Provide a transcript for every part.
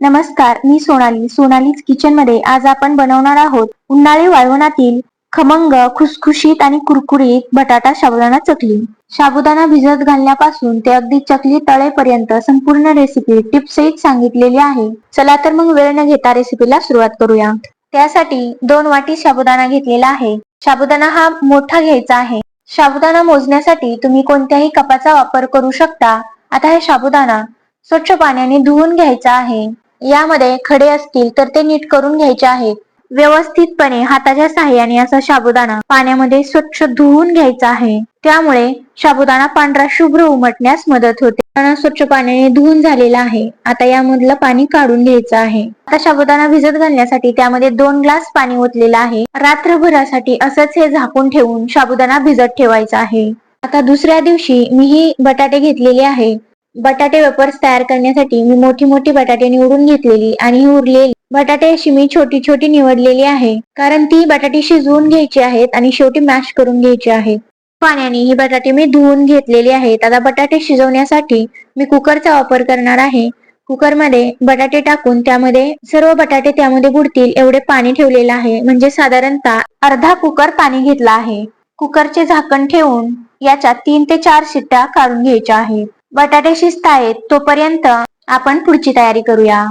नमस्कार मी सोनाली. सोनालीच किचनमध्ये आज आपण बनवणार आहोत उन्हाळी वाळवणातील खमंग खुसखुशीत आणि कुरकुरीत बटाटा साबुदाणा चकली. साबुदाणा भिजत घालण्यापासून ते अगदी चकली तळेपर्यंत संपूर्ण रेसिपी टिप्स सहित सांगितलेली आहे. चला तर मग वेळ न घेता रेसिपीला सुरुवात करूया. त्यासाठी दोन वाटी साबुदाणा घेतलेला आहे. साबुदाणा हा मोठा घ्यायचा आहे. साबुदाणा मोजण्यासाठी तुम्ही कोणत्याही कपाचा वापर करू शकता. आता हे साबुदाणा स्वच्छ पाण्याने धुवून घ्यायचा आहे. यामध्ये खडे असतील तर ते नीट करून घ्यायचे आहेत व्यवस्थितपणे हाताच्या साह्याने असा साबुदाणा पाण्यामध्ये स्वच्छ धुवून घ्यायचा आहे. त्यामुळे साबुदाणा पांढरा शुभ्र उमटण्यास मदत होते. स्वच्छ पाण्याने धुवून झालेला आहे. आता यामधलं पाणी काढून घ्यायचं आहे. आता साबुदाणा भिजत घालण्यासाठी त्यामध्ये दोन ग्लास पाणी ओतलेलं आहे. रात्रभरासाठी असंच हे झाकून ठेवून साबुदाणा भिजत ठेवायचा आहे. आता दुसऱ्या दिवशी मी ही बटाटे घेतलेले आहे. बटाटे वेपर्स तयार करण्यासाठी मी मोठी मोठी बटाटे निवडून घेतलेली आणि उरलेली. बटाटे अशी मी छोटी छोटी निवडलेली आहे. कारण ती बटाटे शिजवून घ्यायची आहेत आणि शेवटी मॅश करून घ्यायची आहेत पाण्याने ही बटाटे मी धुवून घेतलेली आहेत. आता बटाटे शिजवण्यासाठी मी कुकरचा वापर करणार आहे. कुकरमध्ये बटाटे टाकून त्यामध्ये सर्व बटाटे त्यामध्ये बुडतील एवढे पाणी ठेवलेलं आहे. म्हणजे साधारणतः अर्धा कुकर पाणी घेतला आहे. कुकरचे झाकण ठेवून याच्या तीन ते चार शिट्ट्या काढून घ्यायच्या आहेत. बटाटे शिजतायत आहेत तोपर्यंत आपण पुढची तयारी करूया.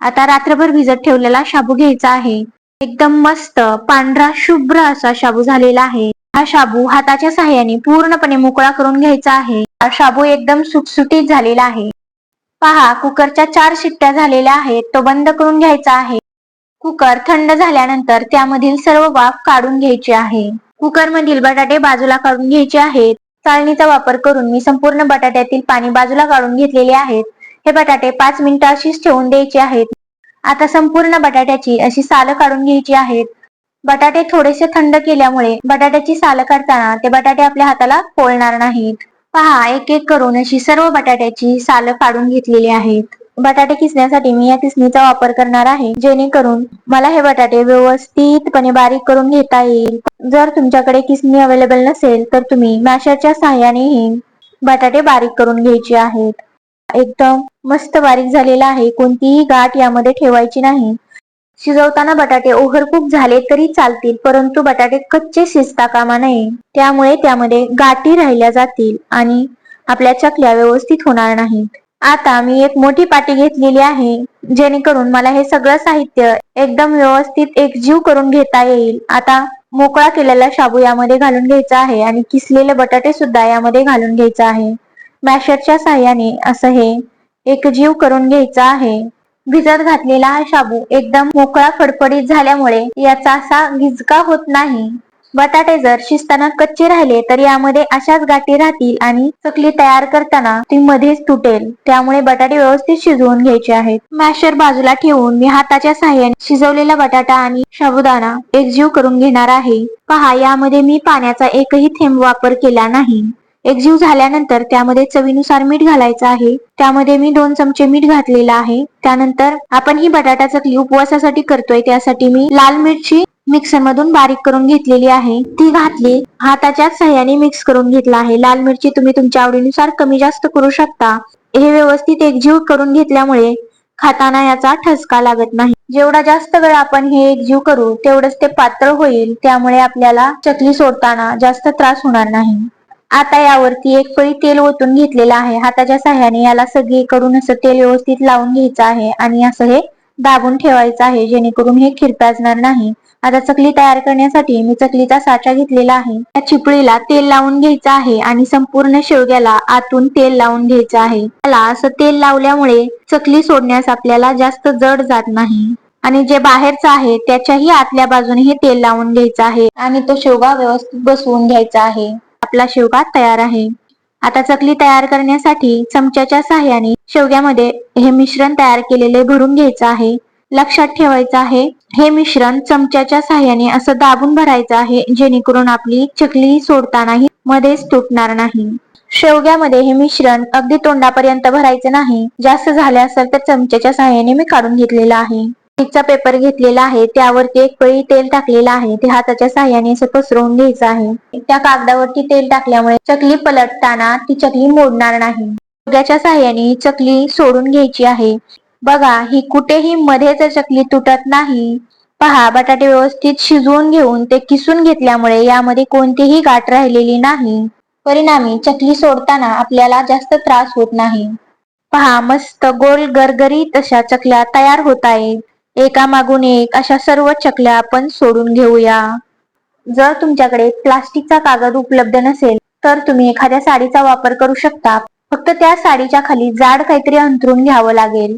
आता रात्रभर भिजत ठेवलेला शाबू घ्यायचा आहे. एकदम मस्त पांढरा शुभ्र असा शाबू झालेला आहे. हा शाबू हाताच्या सहाय्याने पूर्णपणे मोकळा करून घ्यायचा आहे. हा शाबू एकदम सुटसुटीत झालेला आहे. पहा कुकरच्या चार शिट्ट्या झालेल्या आहेत तो बंद करून घ्यायचा आहे. कुकर थंड झाल्यानंतर त्यामधील सर्व वाफ काढून घ्यायची आहे. कुकर मधील बटाटे बाजूला काढून घ्यायचे आहेत. चाळणीचा वापर करून मी संपूर्ण बटाट्यातील पाणी बाजूला काढून घेतलेले आहेत. हे बटाटे पाच मिनिटं अशीच ठेवून द्यायचे आहेत. आता संपूर्ण बटाट्याची अशी सालं काढून घ्यायची आहेत. बटाटे थोडेसे थंड केल्यामुळे बटाट्याची सालं काढताना ते बटाटे आपल्या हाताला पोळणार नाहीत. पहा एक एक करून अशी सर्व बटाट्याची सालं काढून घेतलेली आहेत. बटाटे किसण्यासाठी मी या किसणीचा वापर करणार आहे जेणेकरून मला हे बटाटे व्यवस्थितपणे बारीक करून घेता येईल. जर तुमच्याकडे किसणी अवेलेबल नसेल तर तुम्ही मॅशरच्या सहाय्यानेही बटाटे बारीक करून घ्यायचे आहेत. एकदम मस्त बारीक झालेला आहे कोणतीही गाठ यामध्ये ठेवायची नाही. शिजवताना बटाटे ओव्हरकुक झाले तरी चालतील परंतु बटाटे कच्चे शिजता कामा नये. त्यामुळे त्यामध्ये गाठी राहिल्या जातील आणि आपल्या चकल्या व्यवस्थित होणार नाहीत. आता मी एक मोठी पाटी घेतलेली आहे जेणेकरून मला हे सगळं साहित्य एकदम व्यवस्थित एकजीव करून घेता येईल. आता मोकळा केलेला शाबू यामध्ये घालून घ्यायचा आहे आणि किसलेले बटाटे सुद्धा यामध्ये घालून घ्यायचा आहे. मॅशरच्या साह्याने असं हे एकजीव करून घ्यायचा आहे. भिजत घातलेला हा शाबू एकदम मोकळा फडफडीत झाल्यामुळे याचा असा गिजका होत नाही. बटाटे जर शिजताना कच्चे राहिले तर यामध्ये अशाच गाठी राहतील आणि चकली तयार करताना ती मध्येच तुटेल. त्यामुळे बटाटे व्यवस्थित शिजवून घ्यायचे आहेत. मॅशर बाजूला ठेवून मी हाताच्या साह्याने शिजवलेला बटाटा आणि साबुदाणा एकजीव करून घेणार आहे. पहा यामध्ये मी पाण्याचा एकही थेंब वापर केला नाही. एकजीव झाल्यानंतर त्यामध्ये चवीनुसार मीठ घालायचं आहे. त्यामध्ये मी दोन चमचे मीठ घातलेलं आहे. त्यानंतर आपण ही बटाटा चकली उपवासासाठी करतोय. त्यासाठी मी लाल मिरची मिक्सर मधून बारीक करून घेतलेली आहे. ती घातली. हाताच्या सहाय्याने मिक्स करून घेतला आहे. लाल मिरची तुम्ही तुमच्या आवडीनुसार कमी जास्त करू शकता. हे व्यवस्थित एकजीव करून घेतल्यामुळे खाताना याचा ठसका लागत नाही. जेवढा जास्त वेळ आपण हे एकजीव करू तेवढंच ते पातळ होईल. त्यामुळे आपल्याला चकली सोडताना जास्त त्रास होणार नाही. आता यावरती एक पळी तेल ओतून घेतलेलं आहे. हाताच्या सहाय्याने याला सगळीकडून असं तेल व्यवस्थित लावून घ्यायचं आहे आणि असं हे दाबून ठेवायचं आहे जेणेकरून हे खिरपाजणार नाही. आता चकली तयार करण्यासाठी मी चकलीचा साचा घेतलेला आहे. त्या चिपळीला तेल लावून घ्यायचं आहे आणि संपूर्ण शेवग्याला आतून तेल लावून घ्यायचं आहे. त्याला असं तेल लावल्यामुळे चकली सोडण्यास आपल्याला जास्त जड जात नाही. आणि जे बाहेरचं आहे त्याच्याही आतल्या बाजूने हे तेल लावून घ्यायचं आहे. आणि तो शेवगा व्यवस्थित बसवून घ्यायचा आहे. आपला शेवगा तयार आहे. आता चकली तयार करण्यासाठी चमच्याच्या साह्याने शेवग्यामध्ये हे मिश्रण तयार केलेले भरून घ्यायचं आहे. लक्षात ठेवायचं आहे. हे मिश्रण चमच्याच्या साह्याने असं दाबून भरायचं आहे जेणेकरून आपली चकली सोडतानाही मध्येच तुटणार नाही. शेवग्यामध्ये हे मिश्रण अगदी तोंडापर्यंत भरायचं नाही. जास्त झाले असेल तर चमच्याच्या साह्याने मी काढून घेतलेला आहे. चा पेपर घेतलेला आहे त्यावरती एक पळी तेल टाकलेलं आहे ते हाताच्या साह्याने असं पसरवून घ्यायचं आहे. त्या कागदावरती तेल टाकल्यामुळे चकली पलटताना ती चकली मोडणार नाही. शेवग्याच्या साह्याने चकली सोडून घ्यायची आहे. बघा ही कुठेही मध्येच चकली तुटत नाही. पहा बटाटे व्यवस्थित शिजवून घेऊन ते किसून घेतल्यामुळे यामध्ये कोणतीही गाठ राहिलेली नाही. परिणामी चकली सोडताना आपल्याला जास्त त्रास होत नाही. पहा मस्त गोल गरगरीत अशा चकल्या तयार होत आहेत. एका मागून एक अशा सर्व चकल्या आपण सोडून घेऊया. जर तुमच्याकडे प्लास्टिकचा कागद उपलब्ध नसेल तर तुम्ही एखाद्या साडीचा वापर करू शकता. फक्त त्या साडीच्या खाली जाड काहीतरी अंतरून घ्यावं लागेल.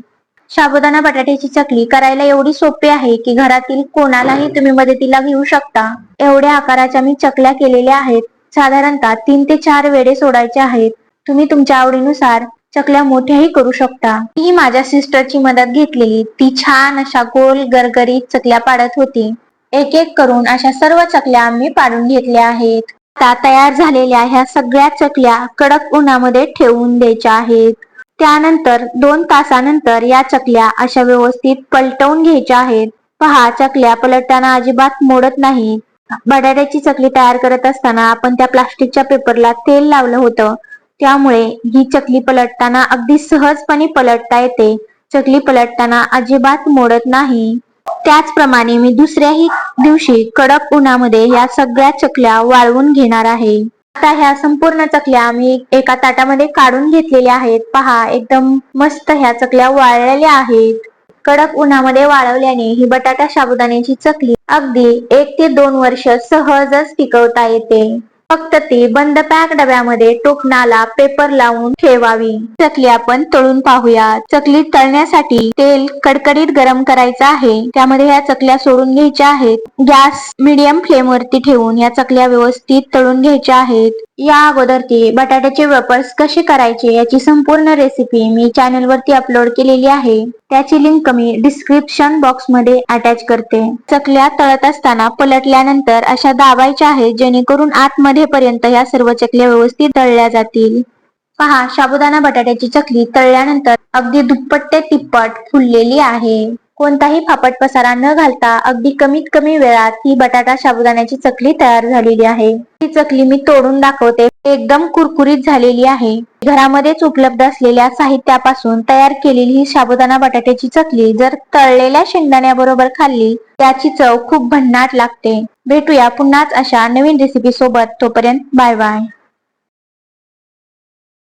साबुदाणा बटाट्याची चकली करायला एवढी सोपी आहे की घरातील कोणालाही तुम्ही मदतीला घेऊ शकता. एवढ्या आकाराच्या मी चकल्या केलेल्या आहेत. साधारणतः तीन ते चार वेडे सोडायचे आहेत. तुम्ही तुमच्या आवडीनुसार चकल्या मोठ्याही करू शकता. मी माझ्या सिस्टरची मदत घेतलेली. ती छान अशा गोल गरगरीत चकल्या पाडत होती. एक एक करून अशा सर्व चकल्या आम्ही पाडून घेतल्या आहेत. आता तयार झालेल्या ह्या सगळ्या चकल्या कडक उन्हामध्ये ठेवून द्यायच्या आहेत. त्यानंतर दोन तासानंतर या चकल्या अशा व्यवस्थित पलटवून घ्यायच्या आहेत. पहा चकल्या पलटताना अजिबात मोडत नाही. बटाट्याची चकली तयार करत असताना आपण त्या प्लास्टिकच्या पेपरला तेल लावलं होतं. त्यामुळे ही चकली पलटताना अगदी सहजपणे पलटता येते. चकली पलटताना अजिबात मोडत नाही. त्याचप्रमाणे मी दुसऱ्याही दिवशी कडक उन्हामध्ये या सगळ्या चकल्या वाळवून घेणार आहे. आता ह्या संपूर्ण चकल्या आम्ही एका ताटामध्ये काढून घेतलेल्या आहेत. पहा एकदम मस्त ह्या चकल्या वाळलेल्या आहेत. कडक उन्हामध्ये वाळवल्याने ही बटाटा साबुदाण्याची चकली अगदी एक ते दोन वर्ष सहजच टिकवता येते. फक्त ती बंद पॅक डब्यामध्ये टोपणाला पेपर लावून ठेवावी. चकली आपण तळून पाहूया चकली तळण्यासाठी तेल कडकडीत गरम करायचं आहे. त्यामध्ये ह्या चकल्या सोडून घ्यायच्या आहेत. गॅस मिडियम फ्लेम वरती ठेवून या चकल्या व्यवस्थित तळून घ्यायच्या आहेत. या अगोदर ती बटाट्याचे वेपर्स कसे करायचे याची संपूर्ण रेसिपी मी चॅनल वरती अपलोड केलेली आहे. त्याची लिंक मी डिस्क्रिप्शन बॉक्समध्ये अटॅच करते. चकल्या तळत असताना पलटल्यानंतर अशा दाबायच्या आहेत जेणेकरून आतमध्ये पर्यंत या सर्व चकल्या व्यवस्थित तळल्या जातील. पहा साबुदाणा बटाट्याची चकली तळल्यानंतर अगदी दुप्पट ते तिप्पट फुललेली आहे. कोणताही फापट पसारा न घालता अगदी कमीत कमी वेळात ही बटाटा साबुदाण्याची चकली तयार झालेली आहे. ही चकली मी तोडून दाखवते. एकदम कुरकुरीत झालेली आहे. घरामध्येच उपलब्ध असलेल्या साहित्यापासून तयार केलेली ही साबुदाणा बटाट्याची चकली जर तळलेल्या शेंगदाण्याबरोबर खाल्ली त्याची चव खूप भन्नाट लागते. भेटूया पुन्हाच अशा नवीन रेसिपी सोबत. तोपर्यंत बाय बाय